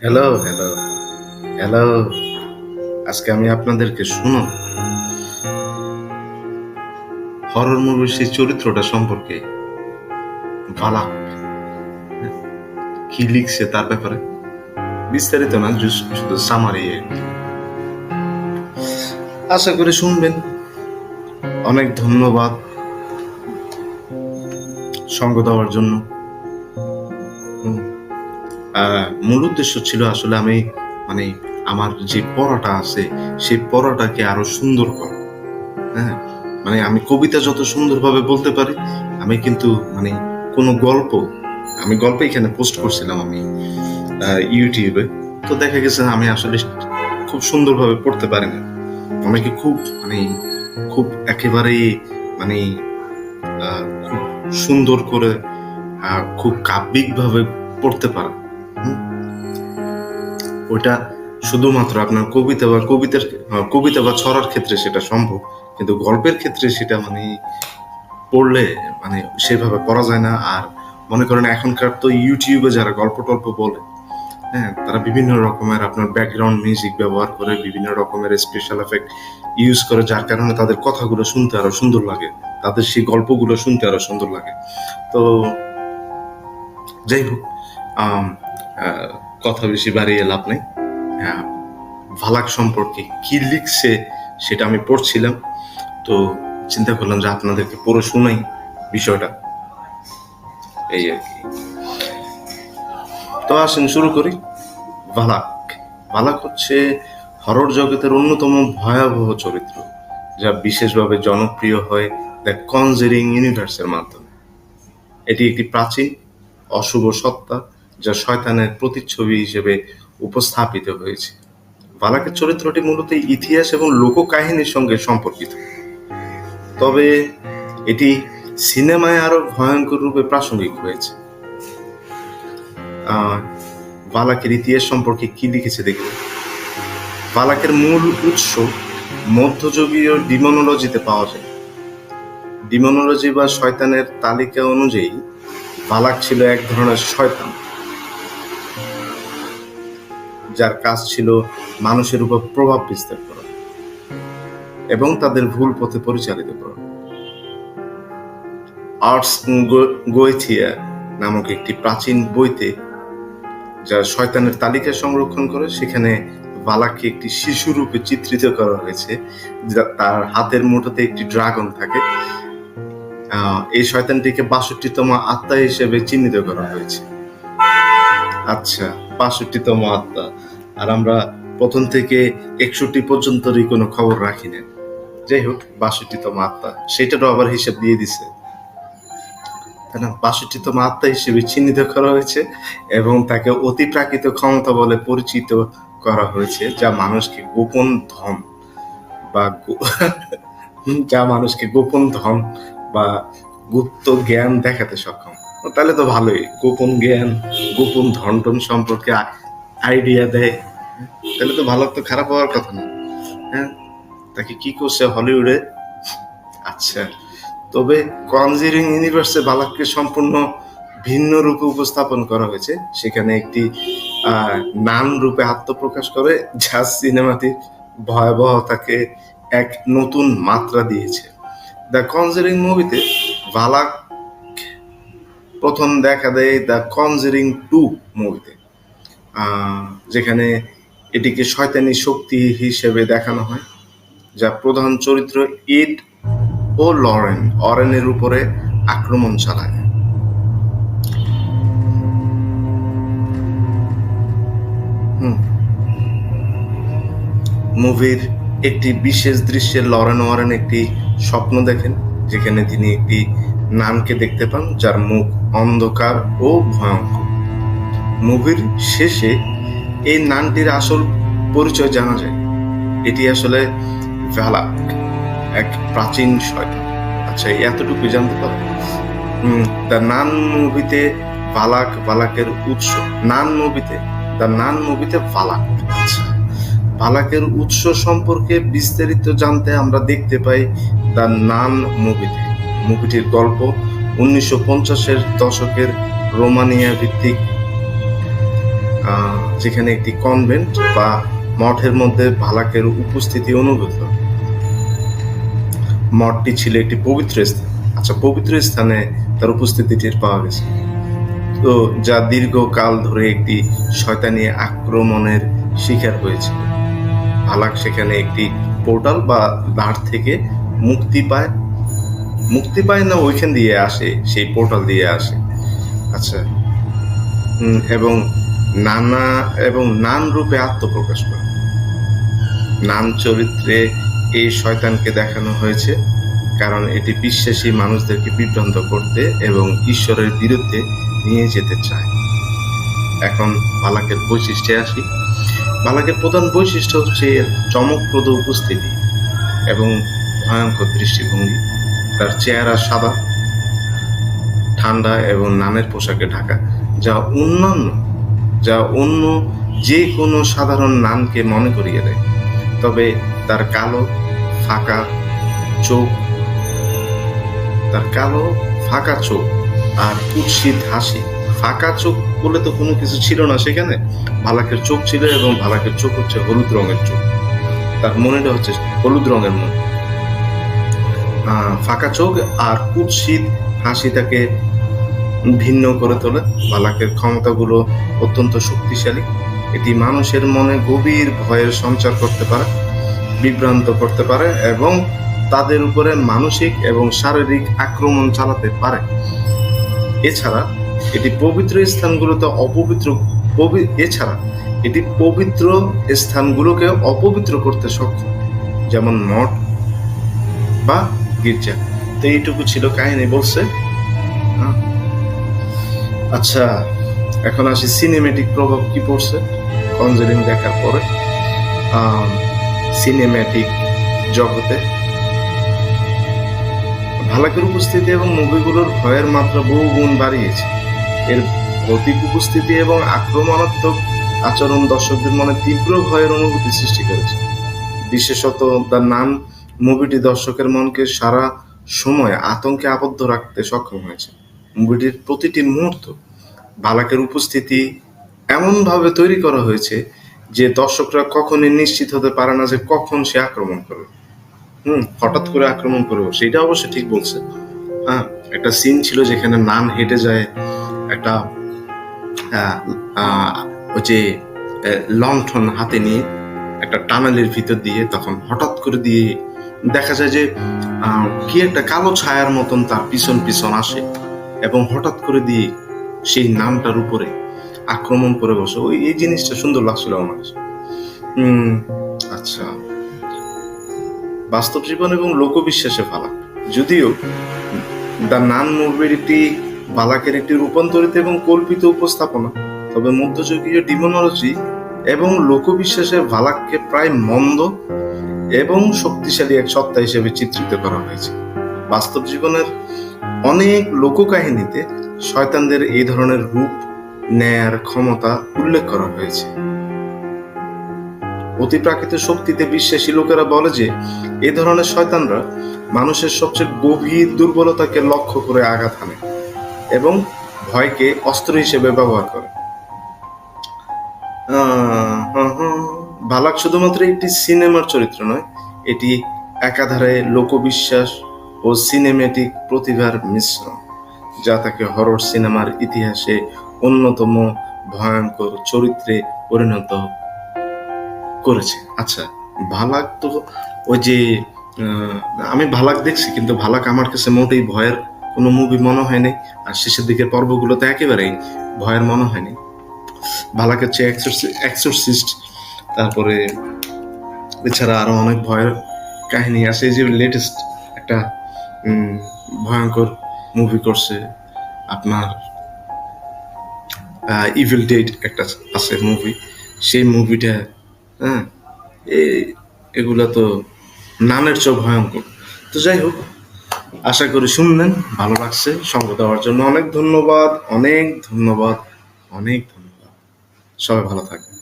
Hello hello hello আজকে আমি আপনাদেরকে শুনো। হরর মুভির সেই চরিত্রটা সম্পর্কে বালাক। কি লিখছে তার ব্যাপারে? বিস্তারিত না শুধু সামারি আশা করে শুনবেন। অনেক ধন্যবাদ। সঙ্গ দেওয়ার জন্য। মূল উদ্দেশ্য ছিল আসলে আমি মানে আমার যে পড়াটা আছে, সেই পড়াটাকে আরও সুন্দর করা। হ্যাঁ? মানে আমি কবিতা যত সুন্দরভাবে বলতে পারি, আমি কিন্তু মানে কোনো গল্প, আমি গল্প এখানে পোস্ট করছিলাম আমি ইউটিউবে তো দেখা গেছে আমি আসলে খুব সুন্দরভাবে পড়তে পারি না। আমাকে খুব মানে খুব একেবারেই মানে খুব সুন্দর করে খুব কাব্যিকভাবে পড়তে পারে? ওইটা শুধুমাত্র আপনার কবিতা বা কবিতার কবিতা বা ছড়ার ক্ষেত্রে সেটা সম্ভব, কিন্তু গল্পের ক্ষেত্রে সেটা মানে পড়লে মানে সেভাবে পড়া যায় না। আর মনে করেন এখনকার তো ইউটিউবে যারা গল্প টল্প বলে হ্যাঁ তারা বিভিন্ন রকমের আপনার ব্যাকগ্রাউন্ড মিউজিক ব্যবহার করে, বিভিন্ন রকমের স্পেশাল এফেক্ট ইউজ করে, যার কারণে তাদের কথাগুলো শুনতে আরও সুন্দর লাগে, তাদের সেই গল্পগুলো শুনতে আরও সুন্দর লাগে। তো, যাই হোক কথা বেশি বাড়িয়ে লাভ নেই। আহ, ভালাক সম্পর্কে কি লিখছে সেটা আমি পড়ছিলাম। তো চিন্তা করলাম যে আপনাদেরকে পড়ে শোনাই বিষয়টা। এই আর কি। তো আসেন শুরু করি। ভালাক। ভালাক হচ্ছে হরর জগতের অন্যতম ভয়াবহ চরিত্র যা বিশেষভাবে জনপ্রিয় হয় দ্য কনজেরিং ইউনিভার্সের মাধ্যমে। এটি একটি প্রাচীন অশুভ সত্তা যা শয়তানের প্রতিচ্ছবি হিসেবে উপস্থাপিত হয়েছে। বালাকের চরিত্রটি মূলত ইতিহাস এবং লোককাহিনীর সঙ্গে সম্পর্কিত। তবে এটি সিনেমায় আরও ভয়ঙ্কর রূপে প্রাসঙ্গিক হয়েছে। বালাকের ইতিহাস সম্পর্কে কি লিখেছে দেখুন। বালাকের মূল উৎস মধ্যযুগীয় ডিমোনোলজিতে পাওয়া যায়। ডিমোনোলজি বা শয়তানের তালিকা অনুযায়ী বালাক ছিল এক ধরনের শয়তান। যার কাজ ছিল মানুষের উপর প্রভাব বিস্তার করা এবং তাদের ভুল পথে পরিচালিত করা। আর্টস গোয়েথিয়া নামক একটি প্রাচীন বইতে যা শয়তানের তালিকা সংরক্ষণ করে, সেখানে বালাককে একটি শিশু রূপে চিত্রিত করা হয়েছে তার হাতের মুঠোতে একটি ড্রাগন থাকে। এই শয়তানটিকে বাষট্টিতম আত্মা হিসেবে চিহ্নিত করা হয়েছে। আচ্ছা বাষট্টিতম আত্মা। আর আমরা প্রথম থেকে একষট্টি পর্যন্তরই কোনো খবর রাখি না যাই হোক, বাষট্টিতম আত্মা, সেটারও আবার হিসাব দিয়ে দিছে। তাই না বাষট্টিতম আত্মা হিসেবে চিহ্নিত করা হয়েছে এবং তাকে অতি প্রাকৃত ক্ষমতা বলে পরিচিত করা হয়েছে, যা মানুষকে গোপন ধন বা যা মানুষকে গোপন ধন বা গুপ্ত জ্ঞান দেখাতে সক্ষম। তাহলে তো ভালোই। গোপন জ্ঞান, গোপন ধন সম্পর্কে আইডিয়া দেয়। তাহলে তো ভালো, তো খারাপ হওয়ার কথা না। হ্যাঁ? তাকে কি করছে হলিউডে? আচ্ছা। তবে কনজিরিং ইউনিভার্সে বালাককে সম্পূর্ণ ভিন্ন রূপে উপস্থাপন করা হয়েছে। সেখানে একটি নান রূপে আত্মপ্রকাশ করে, যা সিনেমাটির ভয়াবহতাকে এক নতুন মাত্রা দিয়েছে। দ্য কনজিরিং মুভিতে বালাক প্রথম দেখা দেয় দ্য কনজিরিং টু মুভিতে। যেখানে এটিকে শয়তানি শক্তি হিসেবে দেখানো হয়, যা প্রধান চরিত্র ইড ও লরেন অরেনের উপরে আক্রমণ চালায়। মুভির একটি বিশেষ দৃশ্যে লরেন ওয়ারেন একটি স্বপ্ন দেখেন, যেখানে তিনি একটি নামকে দেখতে পান, যার মুখ অন্ধকার ও ভয়ঙ্কর। মুভির শেষে এই নানটির আসল পরিচয় জানা যায়। এটি আসলে ভ্যালাক, এক প্রাচীন শয়তান। আচ্ছা এতটুকু জানতে পারো। দ্য নান মুভিতে বালাক বালাকের উৎস। নান মুভিতে, দ্য নান মুভিতে বালাক আচ্ছা বালাকের উৎস সম্পর্কে বিস্তারিত জানতে আমরা দেখতে পাই দ্য নান মুভিতে। মুভিটির গল্প উনিশশো পঞ্চাশের দশকের রোমানিয়া ভিত্তিক যেখানে একটি কনভেন্ট বা মঠের মধ্যে ভালাকের উপস্থিতি অনুভূত। মঠটি ছিল একটি পবিত্র স্থান। আচ্ছা পবিত্র স্থানে তার উপস্থিতিটির পাওয়া গেছে। তো যা দীর্ঘকাল ধরে একটি শয়তানি আক্রমণের শিকার হয়েছে ভালাক সেখানে একটি পোর্টাল বা দ্বার থেকে মুক্তি পায়। মুক্তি পায় না, ওইখান দিয়ে আসে, সেই পোর্টাল দিয়ে আসে। আচ্ছা এবং নানা এবং নান রূপে আত্মপ্রকাশ করে। নাম চরিত্রে এই শয়তানকে দেখানো হয়েছে, কারণ এটি বিশ্বাসী মানুষদেরকে বিভ্রান্ত করতে এবং ঈশ্বরের বিরুদ্ধে নিয়ে যেতে চায়। এখন বালাকের বৈশিষ্ট্যে আসি। বালাকের প্রধান বৈশিষ্ট্য হচ্ছে চমকপ্রদ উপস্থিতি এবং ভয়ঙ্কর দৃষ্টিভঙ্গি। তার চেহারা সাদা, ঠান্ডা এবং নামের পোশাকে ঢাকা, যা অন্যান্য যা অন্য যে কোনো সাধারণ নামকে মনে করিয়ে দেয়। তবে তার কালো, ফাঁকা চোখ, তার কালো, ফাঁকা চোখ আর কুৎসিত হাসি। ফাঁকা চোখ বলে তো কোনো কিছু ছিল না সেখানে। ভালাকের চোখ ছিল এবং ভালাকের চোখ হচ্ছে হলুদ রঙের চোখ। তার মনেটা হচ্ছে হলুদ রঙের মন। ফাঁকা চোখ আর কুৎসিত হাসি তাকে ভিন্ন করে তোলে। বালাকের ক্ষমতাগুলো অত্যন্ত শক্তিশালী। এটি মানুষের মনে গভীর ভয়ের সঞ্চার করতে পারে, বিভ্রান্ত করতে পারে এবং তাদের উপরে মানসিক এবং শারীরিক আক্রমণ চালাতে পারে। এছাড়া এটি পবিত্র স্থানগুলোতে অপবিত্র এছাড়া এটি পবিত্র স্থানগুলোকে অপবিত্র করতে সক্ষম, যেমন মঠ বা গির্জা। তো এইটুকু ছিল কাহিনী বলছে। আচ্ছা এখন আসি সিনেমেটিক প্রভাব কি পড়ছে? কনজারিং দেখার পরে। সিনেমেটিক জগতে। ভালাকের উপস্থিতি এবং মুভিগুলোর ভয়ের মাত্রা বহু গুণ বাড়িয়েছে। এর ভৌতিক উপস্থিতি এবং আক্রমণাত্মক আচরণ দর্শকদের মনে তীব্র ভয়ের অনুভূতি সৃষ্টি করেছে। বিশেষত দ্য নান মুভিটি দর্শকের মনকে সারা সময় আতঙ্কে আবদ্ধ রাখতে সক্ষম হয়েছে। মুভিটির প্রতিটি মুহূর্ত বালাকের উপস্থিতি এমনভাবে তৈরি করা হয়েছে যে দর্শকরা কখনই নিশ্চিত হতে পারে না যে কখন সে আক্রমণ করবে। হুম, হঠাৎ করে আক্রমণ করবে। সেটা অবশ্য ঠিক বলছে। হ্যাঁ একটা সিন ছিল যেখানে নান হেঁটে যায়, একটা যে লণ্ঠন হাতে নিয়ে একটা টানেলের ভিতর দিয়ে তখন হঠাৎ করে দিয়ে দেখা যায় যে কি একটা কালো ছায়ার মতন তার পিছন পিছন আসে। এবং হঠাৎ করে দিয়ে সেই নামটার উপরে আক্রমণ করে বসে। ওই এই জিনিসটা সুন্দর লাগছিল আমার কাছে। আচ্ছা। বাস্তব জীবন এবং লোকবিশ্বাসে ফালাক যদিও দ্য নান মুভির একটি বালাকের একটি রূপান্তরিত এবং কল্পিত উপস্থাপনা, তবে মধ্যযুগীয় ডিমোনোলজি এবং লোকবিশ্বাসের ভালাককে প্রায় মন্দ এবং শক্তিশালী এক সত্তা হিসেবে চিত্রিত করা হয়েছে। বাস্তব জীবনের অনেক লোককাহিনীতে শয়তানদের এই ধরনের রূপ নেয়ার ক্ষমতা উল্লেখ করা হয়েছে অতিপ্রাকৃত শক্তিতে বিশ্বাসী লোকেরা বলে যে এই ধরনের শয়তানরা মানুষের সবচেয়ে গভীর দুর্বলতাকে লক্ষ্য করে আঘাত হানে এবং ভয়কে অস্ত্র হিসেবে ব্যবহার করে আহ, হুম, হুম। ভালাক শুধুমাত্র একটি সিনেমার চরিত্র নয় এটি একাধারে লোকবিশ্বাস ও সিনেমেটিক প্রতিভার মিশ্রণ, যা তাকে হরর সিনেমার ইতিহাসে অন্যতম ভয়ঙ্কর চরিত্রে পরিণত করেছে। আচ্ছা ভালাক তো ওই যে আমি ভালাক দেখছি, কিন্তু ভালাক আমার কাছে মোটেই ভয়ের কোনো মুভি মনে হয়নি আর শেষের দিকের পর্বগুলোতে একেবারেই ভয়ের মনে হয়নি ভালাক হচ্ছে এক্সোরসিস্ট তারপরে এছাড়া আরও অনেক ভয়ের কাহিনী আছে যে লেটেস্ট একটা ভয়ঙ্কর মুভি করছে। আপনার ইভিল ডেট একটা আছে মুভি সেই মুভিটা হ্যাঁ এগুলা তো নানের চেয়ে ভয়ঙ্কর। তো যাই হোক, আশা করি শুনলেন, ভালো লাগছে। সঙ্গ দেওয়ার জন্য অনেক ধন্যবাদ অনেক ধন্যবাদ অনেক ধন্যবাদ। সবাই ভালো থাকবেন।